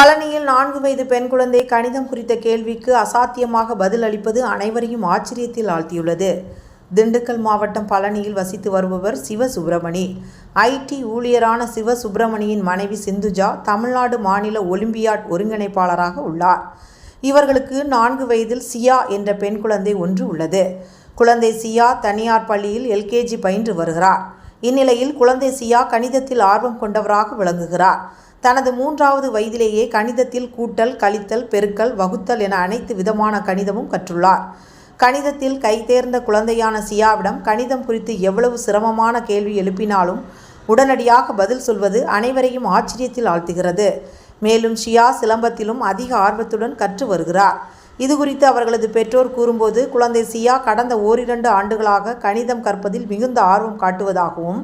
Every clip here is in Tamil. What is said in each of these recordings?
பழனியில் நான்கு வயது பெண் குழந்தை கணிதம் குறித்த கேள்விக்கு அசாத்தியமாக பதில் அளிப்பது அனைவரையும் ஆச்சரியத்தில் ஆழ்த்தியுள்ளது. திண்டுக்கல் மாவட்டம் பழனியில் வசித்து வருபவர் சிவசுப்பிரமணி. ஐடி ஊழியரான சிவசுப்பிரமணியின் மனைவி சிந்துஜா தமிழ்நாடு மாநில ஒலிம்பியாட் ஒருங்கிணைப்பாளராக உள்ளார். இவர்களுக்கு நான்கு வயதில் சியா என்ற பெண் குழந்தை ஒன்று உள்ளது. குழந்தை சியா தனியார் பள்ளியில் எல்கேஜி பயின்று வருகிறார். இந்நிலையில் குழந்தை சியா கணிதத்தில் ஆர்வம் கொண்டவராக விளங்குகிறார். தனது மூன்றாவது வயதிலேயே கணிதத்தில் கூட்டல் கழித்தல் பெருக்கல் வகுத்தல் என அனைத்து விதமான கணிதமும் கற்றுள்ளார். கணிதத்தில் கைதேர்ந்த குழந்தையான சியாவிடம் கணிதம் குறித்து எவ்வளவு சிரமமான கேள்வி எழுப்பினாலும் உடனடியாக பதில் சொல்வது அனைவரையும் ஆச்சரியத்தில் ஆழ்த்துகிறது. மேலும் ஷியா சிலம்பத்திலும் அதிக ஆர்வத்துடன் கற்று வருகிறார். இது குறித்து அவர்களது பெற்றோர் கூறும்போது குழந்தை சியா கடந்த ஓரிரண்டு ஆண்டுகளாக கணிதம் கற்பதில் மிகுந்த ஆர்வம் காட்டுவதாகவும்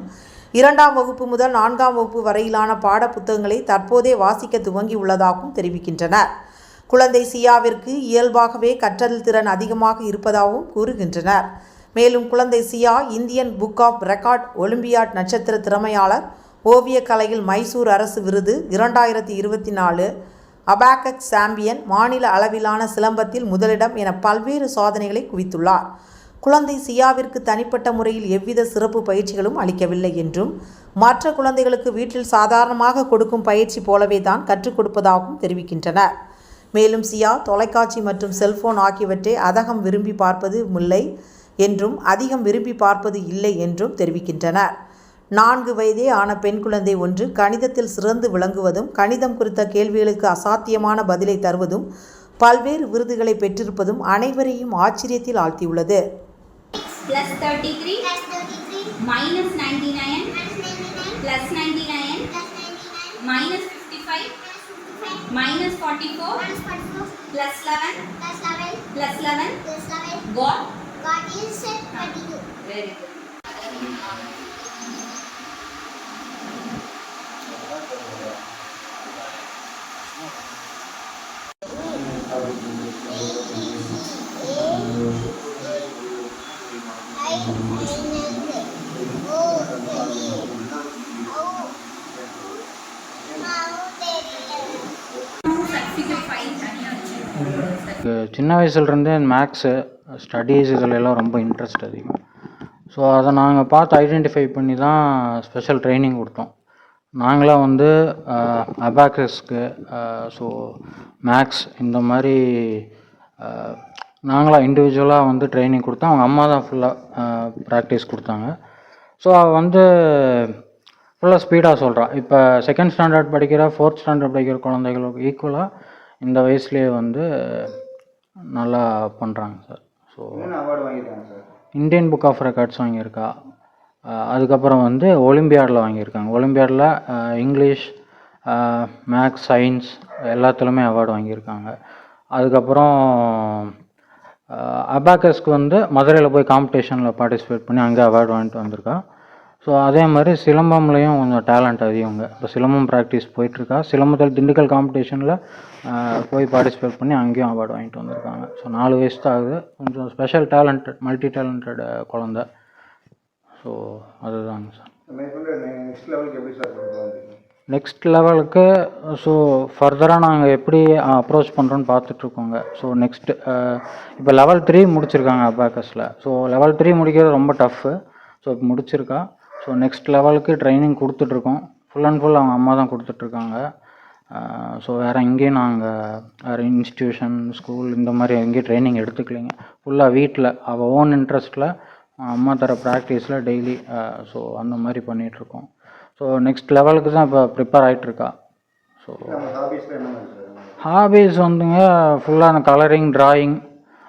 இரண்டாம் வகுப்பு முதல் நான்காம் வகுப்பு வரையிலான பாட புத்தகங்களை தற்போதே வாசிக்க துவங்கியுள்ளதாகவும் தெரிவிக்கின்றனர். குழந்தை சியாவிற்கு இயல்பாகவே கற்றல் திறன் அதிகமாக இருப்பதாகவும் கூறுகின்றனர். மேலும் குழந்தை Siya Indian book of record olympiad நட்சத்திர திறமையாளர் ஓவியக் கலையில் மைசூர் அரசு விருது இரண்டாயிரத்தி இருபத்தி நாலு அபாகக் சாம்பியன் மாநில அளவிலான சிலம்பத்தில் முதலிடம் என பல்வேறு சாதனைகளை குவித்துள்ளார். குழந்தை சியாவிற்கு தனிப்பட்ட முறையில் எவ்வித சிறப்பு பயிற்சிகளும் அளிக்கவில்லை என்றும் மற்ற குழந்தைகளுக்கு வீட்டில் சாதாரணமாக கொடுக்கும் பயிற்சி போலவே தான் கற்றுக் கொடுப்பதாகவும் தெரிவிக்கின்றனர். மேலும் சியா தொலைக்காட்சி மற்றும் செல்போன் ஆகியவற்றை அதகம் விரும்பி பார்ப்பது இல்லை என்றும் அதிகம் விரும்பி பார்ப்பது இல்லை என்றும் தெரிவிக்கின்றனர். நான்கு வயதே ஆன பெண் குழந்தை ஒன்று கணிதத்தில் சிறந்து விளங்குவதும் கணிதம் குறித்த கேள்விகளுக்கு அசாத்தியமான பதிலை தருவதும் பல்வேறு விருதுகளை பெற்றிருப்பதும் அனைவரையும் ஆச்சரியத்தில் ஆழ்த்தியுள்ளது. Plus 33 plus 33 minus 99 minus 99 plus 99 plus 99 minus 55 55 minus 44 minus 44 plus 11 plus 11 plus 11 plus 11 got God is 22 very good சின்ன வயசுலேருந்தே மேக்ஸு ஸ்டடீஸ் இதில் எல்லாம் ரொம்ப இன்ட்ரெஸ்ட் அதிகம். ஸோ அதை நாங்கள் பார்த்து ஐடென்டிஃபை பண்ணி தான் ஸ்பெஷல் ட்ரைனிங் கொடுத்தோம். நாங்களாம் வந்து அபாக்கஸ்க்கு ஸோ மேக்ஸ் இந்த மாதிரி நாங்களாம் இண்டிவிஜுவலாக வந்து ட்ரைனிங் கொடுத்தோம். அவங்க அம்மா தான் ஃபுல்லாக ப்ராக்டிஸ் கொடுத்தாங்க. ஸோ அவள் வந்து ஃபுல்லாக ஸ்பீடாக சொல்கிறான் இப்போ செகண்ட் ஸ்டாண்டர்ட் படிக்கிற ஃபோர்த் ஸ்டாண்டர்ட் படிக்கிற குழந்தைகளுக்கு ஈக்குவலாக இந்த வயசுலேயே வந்து நல்லா பண்ணுறாங்க சார் ஸோ அவார்டு வாங்கியிருக்காங்க sir Indian book of records வாங்கியிருக்கா. அதுக்கப்புறம் வந்து ஒலிம்பியாடில் வாங்கியிருக்காங்க. ஒலிம்பியாடில் இங்கிலீஷ் மேக்ஸ் சயின்ஸ் எல்லாத்துலேயுமே அவார்டு வாங்கியிருக்காங்க. அதுக்கப்புறம் அபாக்கஸ்க்கு வந்து மதுரையில் போய் காம்படிஷனில் பார்ட்டிசிபேட் பண்ணி அங்கே அவார்டு வாங்கிட்டு வந்திருக்கா. ஸோ அதே மாதிரி சிலம்பம்லேயும் கொஞ்சம் டேலண்ட் அதிகங்க. இப்போ சிலம்பம் ப்ராக்டிஸ் போயிட்டுருக்கா. சிலம்பத்தில் திண்டுக்கல் காம்படிஷனில் போய் பார்ட்டிசிபேட் பண்ணி அங்கேயும் அவார்டு வாங்கிட்டு வந்திருக்காங்க. ஸோ நாலு வயசு தான் ஆகுது. கொஞ்சம் ஸ்பெஷல் டேலண்டட் மல்டி டேலண்டட் குழந்த. ஸோ அதுதாங்க சார். நெக்ஸ்ட் லெவலுக்கு ஸோ ஃபர்தராக நாங்கள் எப்படி அப்ரோச் பண்ணுறோன்னு பார்த்துட்ருக்கோங்க. ஸோ நெக்ஸ்ட்டு இப்போ லெவல் த்ரீ முடிச்சிருக்காங்க அபாக்கஸில் ஸோ லெவல் த்ரீ முடிக்கிறது ரொம்ப டஃப்பு ஸோ இப்போ முடிச்சிருக்கா. ஸோ நெக்ஸ்ட் லெவலுக்கு ட்ரைனிங் கொடுத்துட்ருக்கோம். ஃபுல் அண்ட் ஃபுல் அவங்க அம்மா தான் கொடுத்துட்ருக்காங்க. ஸோ வேறு எங்கேயும் நாங்கள் வேறு இன்ஸ்டியூஷன் ஸ்கூல் இந்த மாதிரி எங்கேயும் ட்ரைனிங் எடுத்துக்கலைங்க. ஃபுல்லாக வீட்டில் அவள் ஓன் இன்ட்ரெஸ்ட்டில் அம்மா தர ப்ராக்டிஸில் டெய்லி ஸோ அந்த மாதிரி பண்ணிகிட்ருக்கோம் ஸோ நெக்ஸ்ட் லெவலுக்கு தான் இப்போ ப்ரிப்பேர் ஆகிட்டுருக்கா ஸோ ஹாபீஸ் வந்துங்க ஃபுல்லாக அந்த கலரிங் டிராயிங்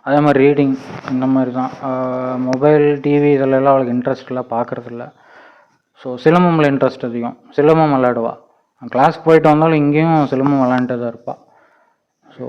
அதே மாதிரி ரீடிங் இந்த மாதிரி தான். மொபைல் டிவி இதிலெல்லாம் அவளுக்கு இன்ட்ரெஸ்ட் இல்லை பார்க்குறதில்ல ஸோ சிலம்பமில் இன்ட்ரெஸ்ட் அதிகம். சிலம்பம் விளாடுவா கிளாஸ் போயிட்டு வந்தாலும் இங்கேயும் சிலம்பம் விளையாண்டுட்டு தான் இருப்பாள் ஸோ